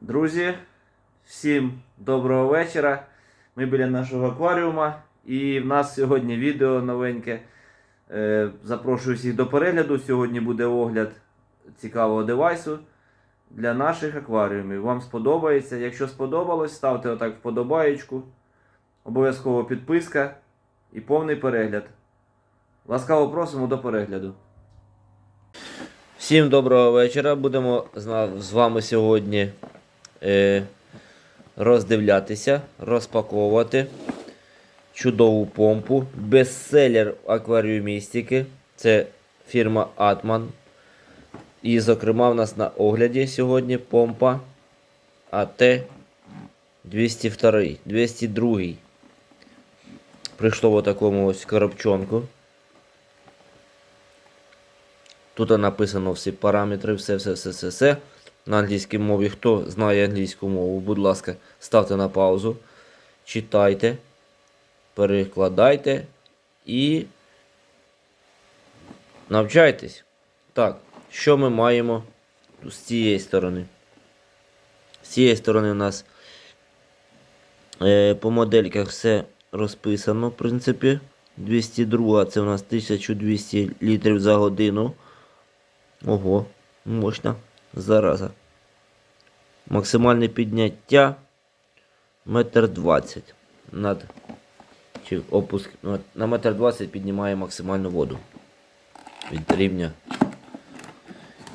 Друзі, всім доброго вечора. Ми біля нашого акваріума. І в нас сьогодні відео новеньке. Е, Запрошую всіх до перегляду. Сьогодні буде огляд цікавого девайсу для наших акваріумів. Вам сподобається. Якщо сподобалось, ставте отак вподобаєчку. Обов'язково підписка і повний перегляд. Ласкаво просимо до перегляду. Всім доброго вечора. Будемо з вами сьогодні е, роздивлятися, розпаковувати чудову помпу. Бестселер акваріумістики. Це фірма Atman. І, зокрема, в нас на огляді сьогодні помпа АТ 202. 202. Прийшло в такому ось коробчонку. Тут написано всі параметри, все, На англійській мові. Хто знає англійську мову, будь ласка, ставте на паузу, читайте, перекладайте і навчайтесь. Так, що ми маємо з цієї сторони? З цієї сторони у нас е, по модельках все розписано, в принципі. 202 це у нас 1200 літрів за годину. Ого, мощна зараза. Максимальне підняття метр двадцять. Над чи опуск ну, на метр двадцять піднімає максимальну воду від рівня.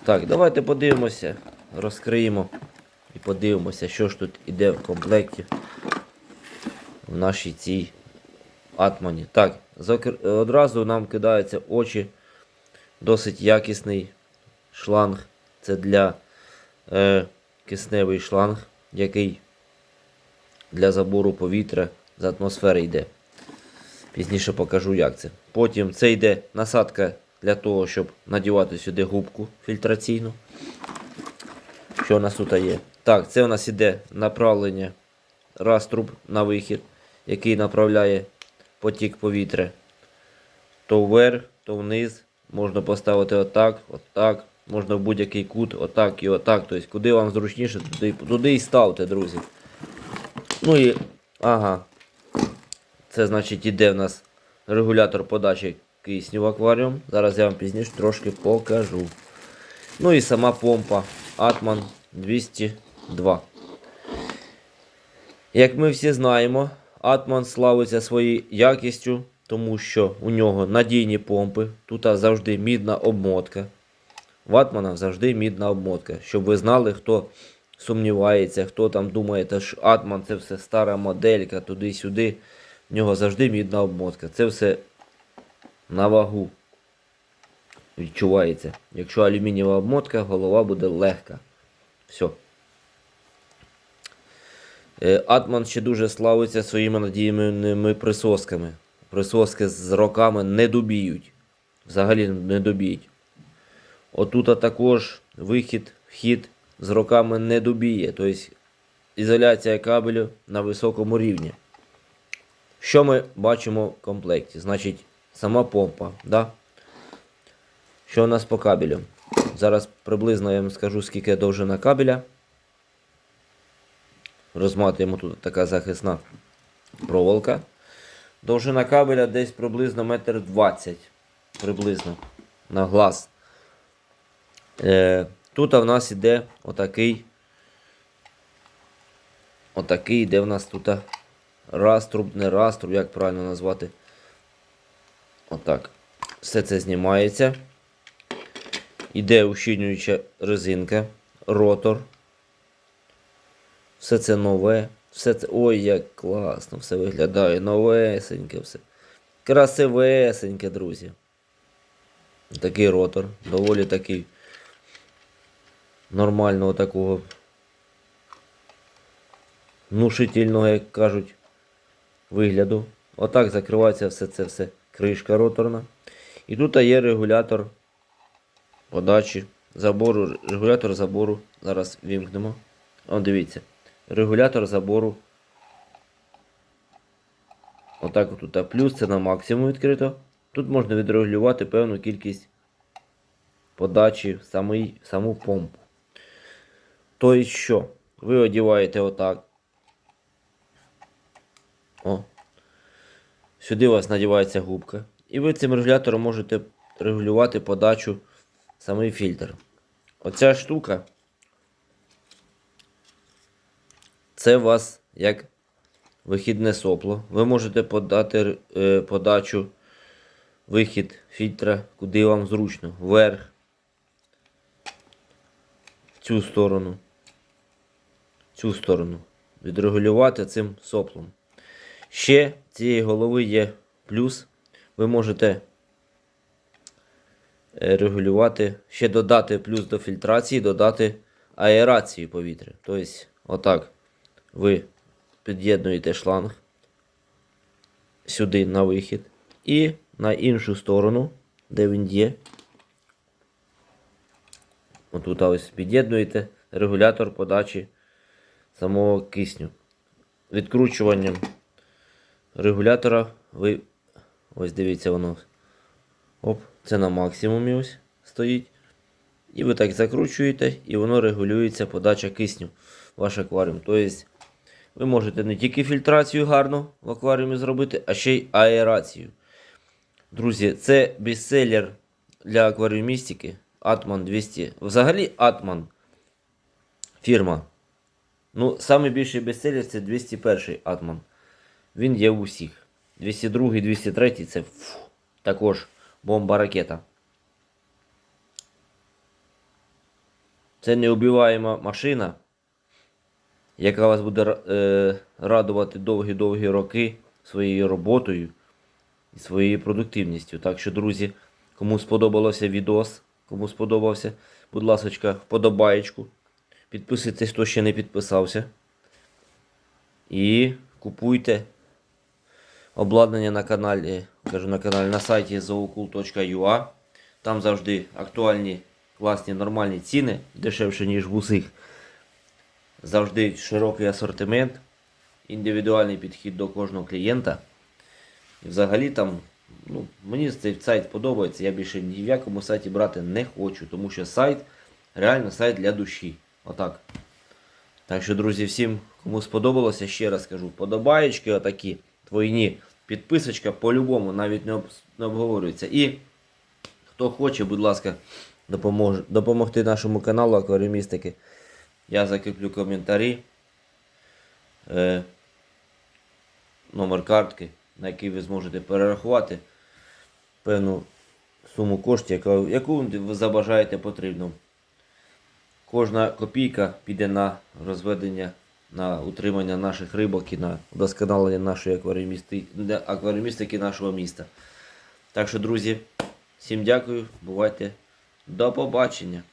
Так, давайте подивимося, розкриємо і подивимося, що ж тут іде в комплекті в нашій цій атмані. Так, одразу нам кидаються очі. Досить якісний шланг. Це для е, кисневий шланг, який для забору повітря з атмосфери йде. Пізніше покажу, як це. Потім це йде насадка для того, щоб надівати сюди губку фільтраційну. Що у нас тут є? Так, це у нас іде направлення раструб на вихід, який направляє потік повітря. То вверх, то вниз. Можна поставити отак, отак. Можна в будь-який кут, отак і отак. Тобто, куди вам зручніше, туди, туди і ставте, друзі. Ну і. Ага. Це значить іде в нас регулятор подачі кисню в акваріум. Зараз я вам пізніше трошки покажу. Ну і сама помпа Atman 202. Як ми всі знаємо, Atman славиться своєю якістю, тому що у нього надійні помпи. Тут завжди мідна обмотка. В Атмана завжди мідна обмотка. Щоб ви знали, хто сумнівається, хто там думає, та що Атман це все стара моделька, туди-сюди. В нього завжди мідна обмотка. Це все на вагу відчувається. Якщо алюмінієва обмотка, голова буде легка. Все. Атман ще дуже славиться своїми надійними присосками. Присоски з роками не добіють. Взагалі не добіють. Отут також вихід, вхід з роками не добіє. Тобто ізоляція кабелю на високому рівні. Що ми бачимо в комплекті? Значить, сама помпа. Да? Що у нас по кабелю? Зараз приблизно я вам скажу, скільки довжина кабеля. Розматуємо тут така захисна проволока. Довжина кабеля десь приблизно метр двадцять. Приблизно на глаз. Е, тут в нас іде отакий. Отакий йде в нас тут раструб, не раструб, як правильно назвати. Отак. Все це знімається. Іде ущільнююча резинка, ротор. Все це нове. Все це. Ой, як класно все виглядає. Новесеньке все. Красивесеньке, друзі. Такий ротор. Доволі такий нормального такого. Внушительного, як кажуть, вигляду. Отак закривається все це все. Кришка роторна. І тут є регулятор подачі, забору, регулятор забору. Зараз вімкнемо. О, дивіться. Регулятор забору. Отак тут плюс, це на максимум відкрито. Тут можна відрегулювати певну кількість подачі в саму помпу. Тобто що? ви одіваєте отак. О. Сюди у вас надівається губка. І ви цим регулятором можете регулювати подачу самий фільтр. Оця штука. Це у вас як вихідне сопло. Ви можете подати е, подачу, вихід фільтра, куди вам зручно. Вверх, цю сторону, цю сторону. Відрегулювати цим соплом. Ще цієї голови є плюс. Ви можете е, регулювати, ще додати плюс до фільтрації, додати аерацію повітря. Тобто, отак ви під'єднуєте шланг сюди на вихід. І на іншу сторону, де він є. Отут ось під'єднуєте регулятор подачі самого кисню. Відкручуванням регулятора ви. Ось дивіться воно. Оп, це на максимумі ось стоїть. І ви так закручуєте, і воно регулюється подача кисню в ваш акваріум. Тобто ви можете не тільки фільтрацію гарно в акваріумі зробити, а ще й аерацію. Друзі, це бестселлер для акваріумістики. Атман 200. Взагалі Атман фірма. Ну, найбільший бестселлер це 201 Атман. Він є у всіх. 202, 203 це фу, також бомба ракета. Це неубиваєма машина, яка вас буде е, радувати довгі-довгі роки своєю роботою і своєю продуктивністю. Так що, друзі, кому сподобалося відос, кому сподобався, будь ласка, вподобаєчку. Підписуйтесь, хто ще не підписався. І купуйте обладнання на каналі, кажу на каналі на сайті zookul.ua. Там завжди актуальні, класні, нормальні ціни, дешевше, ніж в усіх. Завжди широкий асортимент, індивідуальний підхід до кожного клієнта. І взагалі там, ну, мені цей сайт подобається. Я більше ні в якому сайті брати не хочу, тому що сайт реально сайт для душі. Отак. Так що, друзі, всім, кому сподобалося, ще раз кажу, подобаєчки отакі, твойні, підписочка по-любому навіть не, об, не обговорюється. І хто хоче, будь ласка, допоможе, допомогти нашому каналу Акваріумістики. Я закріплю коментарі. Е, номер картки, на який ви зможете перерахувати певну суму коштів, яку, ви забажаєте потрібно. Кожна копійка піде на розведення, на утримання наших рибок і на вдосконалення нашої акваріумісти- акваріумістики нашого міста. Так що, друзі, всім дякую, бувайте. До побачення!